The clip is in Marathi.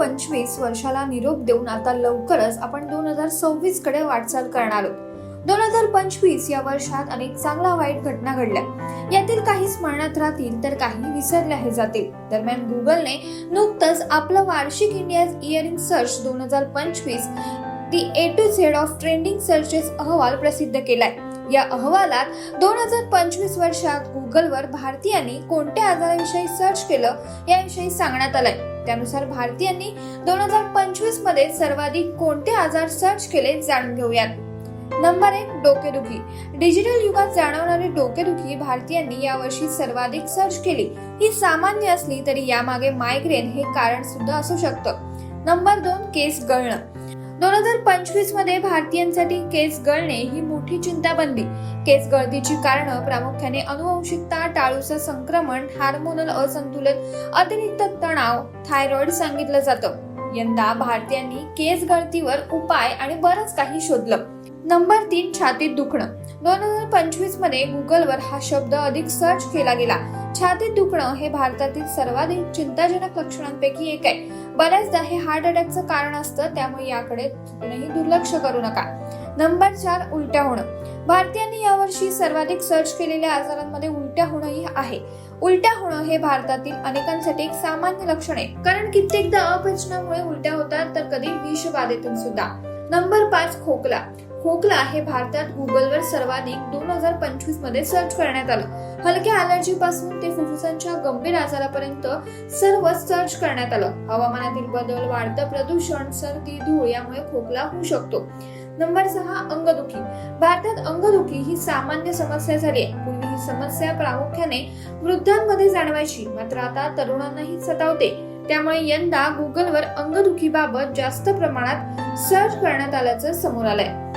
पंचवीस वर्षाला निरोप देऊन आता लवकरच आपण दोन हजार सव्वीसकडे वाटचाल करणार आहोत. दोन हजार पंचवीस या वर्षात अनेक चांगल्या वाईट घटना घडल्या. यातील काही स्मरणात राहतील तर काही विसरल्याही जातील. दरम्यान गुगलने नुकतंच आपलं वार्षिक इंडियाज इयरिंग सर्च दोन हजार पंचवीस the A to Z of trending searches अहवाल प्रसिद्ध केलाय. या अहवालात दोन हजार पंचवीस वर्षात गुगलवर भारतीयांनी कोणत्या आजाराविषयी सर्च केलं याविषयी सांगण्यात आलंय. त्यानुसार भारतीयांनी दोन हजार पंचवीसमध्ये सर्वाधिक कोणते आजार सर्च केले जाणून घेऊयात. नंबर एक डोकेदुखी. डिजिटल युगात जाणवणारी डोकेदुखी भारतीयांनी यावर्षी सर्वाधिक सर्च केली. ही सामान्य असली तरी यामागे मायग्रेन हे कारण सुद्धा असू शकतं. नंबर दोन केस गळणं. दोन हजार पंचवीसमध्ये भारतीयांसाठी केस गळणे ही मोठी चिंता बनली. केस गळतीची कारणं प्रामुख्याने अनुवंशिकता टाळूचं संक्रमण हार्मोनल असंतुलन अतिरिक्त तणाव थायरॉइड सांगितलं जातं. यंदा भारतीयांनी केस गळतीवर उपाय आणि बरंच काही शोधलं. नंबर तीन छातीत दुखणं. दोन हजार पंचवीसमध्ये गुगलवर हा शब्द अधिक सर्च केला गेला. छातीत दुखणं हे भारतातील सर्वाधिक चिंताजनक लक्षणांपैकी एक आहे. बऱ्याचदा हे हार्ट अटॅकचं कारण असतं त्यामुळे याकडे चुकूनही दुर्लक्ष करू नका. नंबर चार उलट्या होणं. भारतीयांनी यावर्षी सर्वाधिक सर्च केलेल्या आजारांमध्ये उलट्या होणंही आहे. उलट्या होणं हे भारतातील अनेकांसाठी एक सामान्य लक्षण आहे. कारण कित्येकदा अपचनामुळे उलट्या होतात तर कधी विषबाधेतून सुद्धा. नंबर पाच खोकला. खोकला हे भारतात गुगलवर सर्वाधिक दोन हजार पंचवीसमध्ये सर्च करण्यात आलं. हलक्या अलर्जी पासून ते फुफ्फुसांच्या गंभीर आजारापर्यंत सर्व सर्च करण्यात आलं. हवामानातील बदल वाढतं प्रदूषण सर्दी धूळ यामुळे खोकला होऊ शकतो. नंबर सहा अंगदुखी. भारतात अंगदुखी ही सामान्य समस्या झाली आहे. पूर्वी ही समस्या प्रामुख्याने वृद्धांमध्ये जाणवायची. मात्र आता तरुणांनाही सतावते. त्यामुळे यंदा गुगलवर अंगदुखीबाबत जास्त प्रमाणात सर्च करण्यात आल्याचं समोर आलंय.